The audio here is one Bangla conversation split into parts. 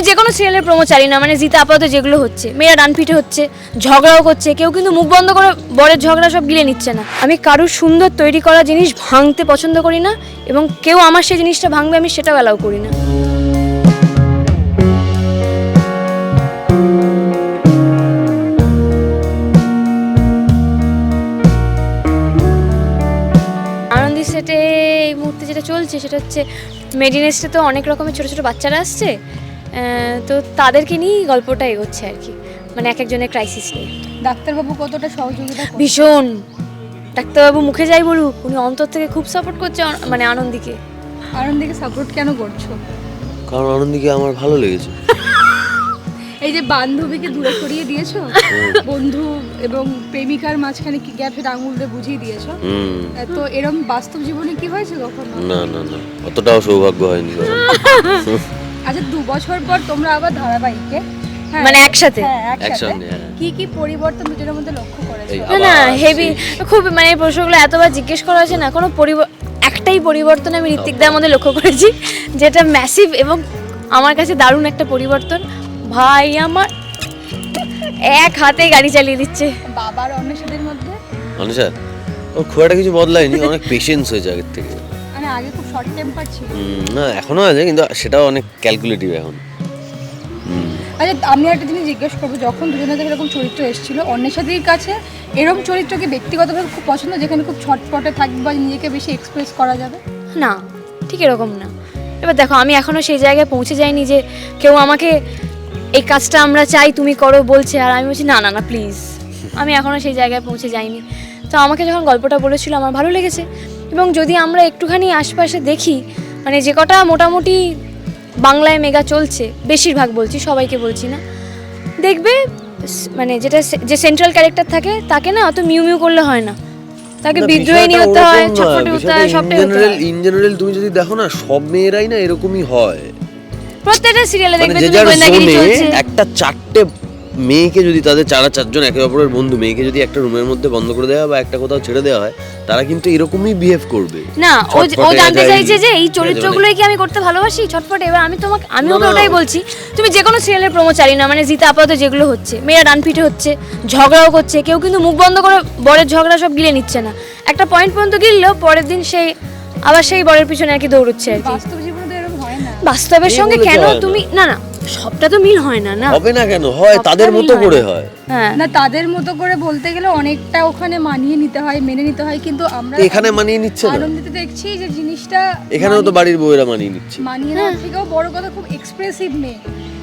তুমি যে কোনো সিরিয়ালের প্রোমো চালি না মানে জিতে আপাতত যেগুলো হচ্ছে। মেয়েরা ডান পিঠে হচ্ছে, ঝগড়াও করছে, কেউ কিন্তু মুখ বন্ধ করে বরের ঝগড়া সব গিলে নিচ্ছে না। আমি কারুর সুন্দর তৈরি করা জিনিস ভাঙতে পছন্দ করি না, এবং কেউ আমার সেই জিনিসটা ভাঙবে আমি সেটাও অ্যালাউ করি না। আনন্দি সেটে এই মুহূর্তে যেটা চলছে, সেটা হচ্ছে মেডিনেসটে তো অনেক রকমের ছোটো ছোটো বাচ্চারা আসছে। তো তাদেরকে নিয়েই গল্পটা এগোচ্ছে আর কি। মানে এক একজনের ক্রাইসিস নিয়ে। ডাক্তারবাবু কতটা সহযোগিতা ভীষণ। ডাক্তারবাবু মুখে যাই বলুক উনি অন্তর থেকে খুব সাপোর্ট করছে মানে আনন্দিকে। আনন্দীকে সাপোর্ট কেন করছ? কারণ আনন্দীকে আমার ভালো লেগেছে। এই যে বান্ধবীকে দূরে সরিয়ে দিয়েছ বন্ধু এবং প্রেমিকার মাঝখানে কি গ্যাপ সেটা আঙুল দিয়ে বুঝিয়ে দিয়েছ? তো এরম বাস্তব জীবনে কি হয়েছে কখনো? না না না। অতটাও সৌভাগ্য হয়নি। আচ্ছা দু বছর পর তোমরা আবার ধারাবাহিকে? হ্যাঁ, মানে একসাথে? হ্যাঁ একসাথে। হ্যাঁ। কি কি পরিবর্তন দুজনের মধ্যে লক্ষ্য করেছ? না না হেভি খুব মানে এই প্রশ্নগুলো এতবার জিজ্ঞেস করা হয়েছে না কোনো একটাই পরিবর্তন আমি ঋত্বিকদার মধ্যে লক্ষ্য করেছি যেটা ম্যাসিভ এবং আমার কাছে দারুণ একটা পরিবর্তন। ভাই আমার এক হাতে গাড়ি চালিয়ে দিচ্ছে। বাবার অন্বেষণের মধ্যে? অনুষা ও খুব একটা কিছু বদলায়নি অনেক পেশেন্স হয়েছে আগের থেকে। আগে খুব শর্ট টেম্পার ছিল। না এখনও আছে কিন্তু সেটাও অনেক ক্যালকুলেটিভ এখন। আচ্ছা আমি একটা জিনিস জিজ্ঞেস করব যখন দুজনের থেকে এরকম চরিত্র এসেছিল অন্বেষাদির কাছে এরকম চরিত্রকে ব্যক্তিগতভাবে খুব পছন্দ যেখানে খুব ছটপটে থাকবে বা নিজেকে বেশি এক্সপ্রেস করা যাবে? না ঠিক এরকম না। এবার দেখো আমি এখনও সেই জায়গায় পৌঁছে যাইনি যে কেউ আমাকে এই কাজটা আমরা চাই তুমি করো বলছে আর আমি বলছি না না না প্লিজ আমি এখনও সেই জায়গায় পৌঁছে যাইনি। তো আমাকে যখন গল্পটা বলেছিল আমার ভালো লেগেছে। এবং যদি আমরা একটুখানি আশপাশে দেখি মানে যে কটা মোটামুটি বাংলায় মেগা চলছে বেশিরভাগ বলছি সবাইকে বলছি না দেখবে মানে যেটা যে সেন্ট্রাল ক্যারেক্টার থাকে তাকে না অত মিউ মিউ করলে হয় না। তাকে বিদ্রোহী হতে হয় ছটফটে হতে হয় সবটাই হয়। in general তুমি যদি দেখো না সব মেয়েরাই না এরকমই হয়। প্রত্যেকটা সিরিয়ালে মানে দেখবে তুমি গোয়েন্দাগিরি চলছে। একটা চারটে মেয়েকে যদি তাদের চারা চারজন একে অপরের বন্ধু মেয়েকে যদি একটা রুমের মধ্যে বন্ধ করে দেওয়া হয় বা একটা কোথাও ছেড়ে দেওয়া হয় তারা কিন্তু এরকমই বিহেভ করবে। না ও ও জানতে চাইছে যে এই চরিত্রগুলোই কি আমি করতে ভালোবাসি? ছটফটে এবার আমি তোমাকে আমি ওকে। ওটাই বলছি তুমি যে কোনো সিরিয়ালের প্রোমো চালি না মানে জিতে আপাতত যেগুলো হচ্ছে মেয়েরা ডান পিঠে হচ্ছে ঝগড়াও করছে কেউ কিন্তু মুখ বন্ধ করে বরের ঝগড়া সব গিলে নিচ্ছে না। একটা পয়েন্ট পর্যন্ত গিললেও পরের দিন সেই আবার সেই বরের পিছনে আর কি দৌড়চ্ছে আর কি। বাস্তব জীবনে তো এরকম বাস্তবের সঙ্গে কেন তুমি না না সবটা তো মিল হয় না না? হবে না কেন? হয় তাদের মতো করে হয়। হ্যাঁ। না তাদের মতো করে বলতে গেলে অনেকটা ওখানে মানিয়ে নিতে হয় মেনে নিতে হয় কিন্তু আমরা এখানে মানিয়ে নিচ্ছে না। আনন্দিতে দেখছি যে জিনিসটা এখানেও তো বাড়ির বউয়েরা মানিয়ে নিচ্ছে। মানিয়ে না থেকেও বড় কথা খুব এক্সপ্রেসিভ মেয়ে।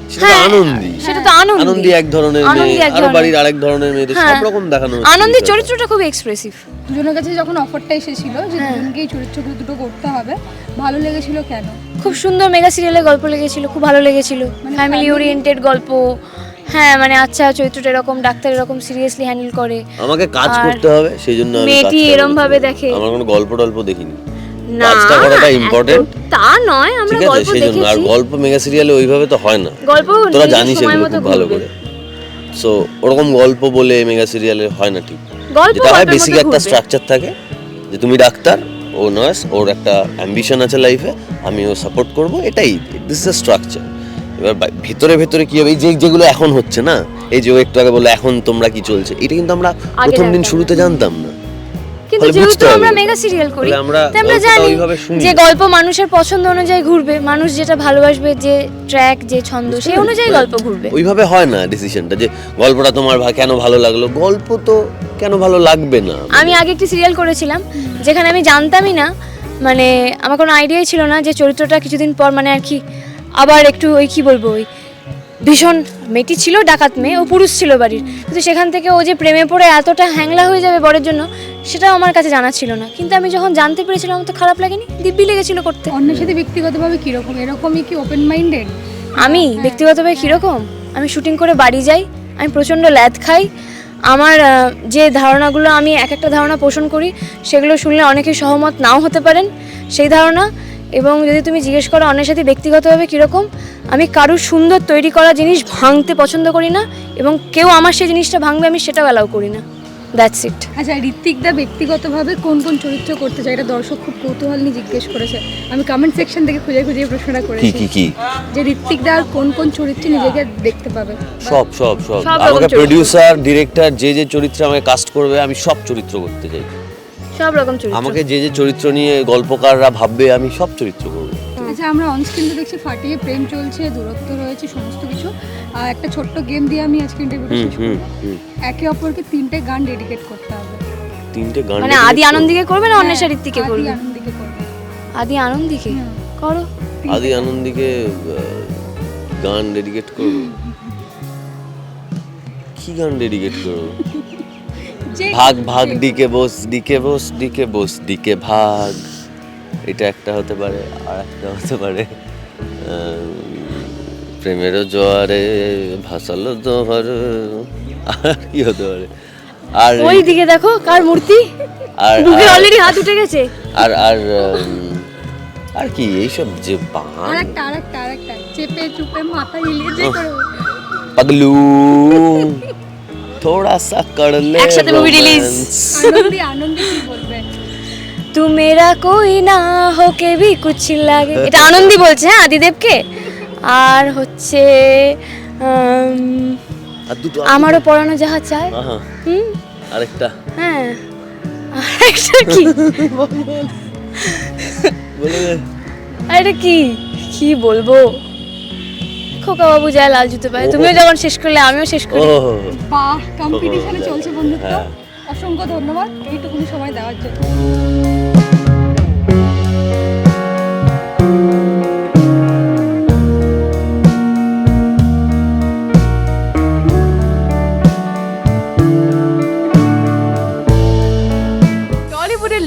সেটা হ্যাঁ, আনন্দী সেটা তো আনন্দ আনন্দী এক ধরনের মেয়ে এক বাড়ির আরেক ধরনের মেয়েদের হ্যাঁ। সব রকম দেখানো হচ্ছে। আনন্দের চরিত্রটা খুব এক্সপ্রেসিভ দুজনের কাছে যখন অফারটা এসেছিল যে হ্যাঁ। দুজনকেই চরিত্রগুলো দুটো করতে হবে ভালো লেগেছিল কেন? খুব সুন্দর মেগা সিরিয়ালের গল্প লেগেছিল খুব ভালো লেগেছিল। মানে ফ্যামিলি family- ওরিয়েন্টেড গল্প। হ্যাঁ মানে আচ্ছা চরিত্রটা এরকম ডাক্তার এরকম সিরিয়াসলি হ্যান্ডেল করে। আমাকে কাজ করতে হবে সেই জন্য আমি মেয়েটি এরম ভাবে দেখে। আমার কোনো গল্প টল্প দেখিনি। কাজটা করাটা ইম্পর্টেন্ট তা নয় আমরা ঠিক আছে গল্প সেই জন্য আর গল্প মেগা সিরিয়ালে ওইভাবে তো হয় না। গল্প তোরা জানিস এগুলো খুব ভালো করে। সো ওরকম গল্প বলে মেগা সিরিয়ালে হয় না ঠিক। যেটা হয় বেসিক একটা স্ট্রাকচার থাকে যে তুমি ডাক্তার ও নার্স ওর একটা অ্যাম্বিশন আছে লাইফে আমি ও সাপোর্ট করব এটাই। দিস ইজ স্ট্রাকচার এবার ভেতরে ভেতরে কি হবে? এই যে যেগুলো এখন হচ্ছে না এই যে ও একটু আগে বলে এখন তোমরা কি চলছে? এটা কিন্তু আমরা প্রথম দিন শুরুতে জানতাম না। কিন্তু যেহেতু আমরা মেগা সিরিয়াল করি তাই আমরা জানি যে গল্প মানুষের পছন্দ অনুযায়ী ঘুরবে মানুষ যেটা ভালোবাসবে যে ট্র্যাক যে ছন্দ সেই অনুযায়ী গল্প ঘুরবে। ওইভাবে হয় না ডিসিশনটা যে গল্পটা তোমার কেন ভালো লাগল? গল্প তো কেন ভালো লাগবে না? আমি আগে একটি সিরিয়াল করেছিলাম যেখানে আমি জানতামই না মানে আমার কোনো আইডিয়াই ছিল না যে চরিত্রটা কিছুদিন পর মানে আর কি আবার একটু ওই কি বলব ওই ভীষণ মেয়েটি ছিল ডাকাত মেয়ে ও পুরুষ ছিল বাড়ির। কিন্তু সেখান থেকে ও যে প্রেমে পড়ে এতটা হ্যাংলা হয়ে যাবে বরের জন্য সেটাও আমার কাছে জানা ছিল না। কিন্তু আমি যখন জানতে পেরেছিলাম আমার তো খারাপ লাগেনি দিব্যি লেগেছিল করতে। অন্যের সাথে ব্যক্তিগতভাবে কীরকম? এরকমই কি ওপেন মাইন্ডেড আমি? ব্যক্তিগতভাবে কীরকম? আমি শুটিং করে বাড়ি যাই আমি প্রচণ্ড ল্যাদ খাই। আমার যে ধারণাগুলো আমি এক একটা ধারণা পোষণ করি সেগুলো শুনলে অনেকে সহমত নাও হতে পারেন। সেই ধারণা এবং যদি তুমি জিজ্ঞেস করো অন্যের সাথে ব্যক্তিগতভাবে কীরকম আমি কারুর সুন্দর তৈরি করা জিনিস ভাঙতে পছন্দ করি না এবং কেউ আমার সেই জিনিসটা ভাঙবে আমি সেটাও অ্যালাউ করি না। দ্যাটস ইট আচ্ছা ঋত্বিকদা ব্যক্তিগতভাবে কোন কোন চরিত্র করতে চায়? এটা দর্শক খুব কৌতূহল নিয়ে জিজ্ঞেস করেছে। আমি কমেন্ট সেকশন থেকে খুঁজে খুঁজে প্রশ্নটা করেছি। কি কি? যে ঋত্বিকদা আর কোন কোন চরিত্রে নিজেকে দেখতে পাবে? সব সব সব। আমাকে। প্রডিউসার ডিরেক্টর যে যে চরিত্রে আমাকে কাস্ট করবে আমি সব চরিত্র করতে চাই। সব রকম চরিত্র। আমাকে যে যে চরিত্র নিয়ে গল্পকাররা ভাববে আমি সব চরিত্র করব। আচ্ছা আমরা অনস্ক্রিন দেখছি ফাটিয়ে প্রেম চলছে দূরত্ব রয়েছে সমস্ত কিছু। আর একটা ছোট্ট গেম দিয়ে আমি আজকে ইন্টারভিউটা হুম শেষ একে অপরকে তিনটে গান ডেডিকেট করতে হবে। তিনটে গান মানে আদি। আনন্দিকে করবে না অন্বেষা হ্যাঁ, আদি করবে? আনন্দিকে করবে। আদি আনন্দিকে। করো। আদি আনন্দিকে গান ডেডিকেট করব। কি গান ডেডিকেট করব? যে ভাগ ভাগ ডিকে বস ডিকে বস ডিকে বস ডিকে ভাগ। এটা একটা হতে পারে আর একটা হতে পারে প্রেমের জোয়ারে ভাসালো জোহর আর কি হতে পারে? আর ওই দিকে দেখো কার মূর্তি? আর বুকে আর- অলরেডি হাত উঠে গেছে। আর আর আর কি এইসব যে বান। আরেকটা আরেকটা আরেকটা। চেপে চুপে মাথা হিলিয়ে যে করে। পাগলু। থোড়া সা কর লে একসাথে release। romance। আনন্দি কি বলবে তু মেরা কোই না হোকে ভি কুছ লাগে এটা আনন্দি বলছে হ্যাঁ আদিদেবকে? আর হচ্ছে আমারও পড়ানো যাহা চায় হুম? আরেকটা। হ্যাঁ। আর একটা কি। আর এটা কি? কি বলব? খোকা বাবু যায় লাল জুতো পায় তুমিও যখন শেষ করলে আমিও শেষ করি। বাহ কম্পিটিশনে চলছে বন্ধুত্ব। হ্যাঁ। অসংখ্য ধন্যবাদ। এইটুকুনি সময় দেওয়ার জন্য।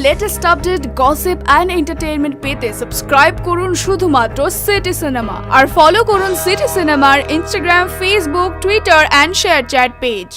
Latest update gossip and entertainment পেতে সাবস্ক্রাইব করুন শুধুমাত্র সিটি সিনেমা আর ফলো করুন সিটি সিনেমার Instagram Facebook Twitter and ShareChat page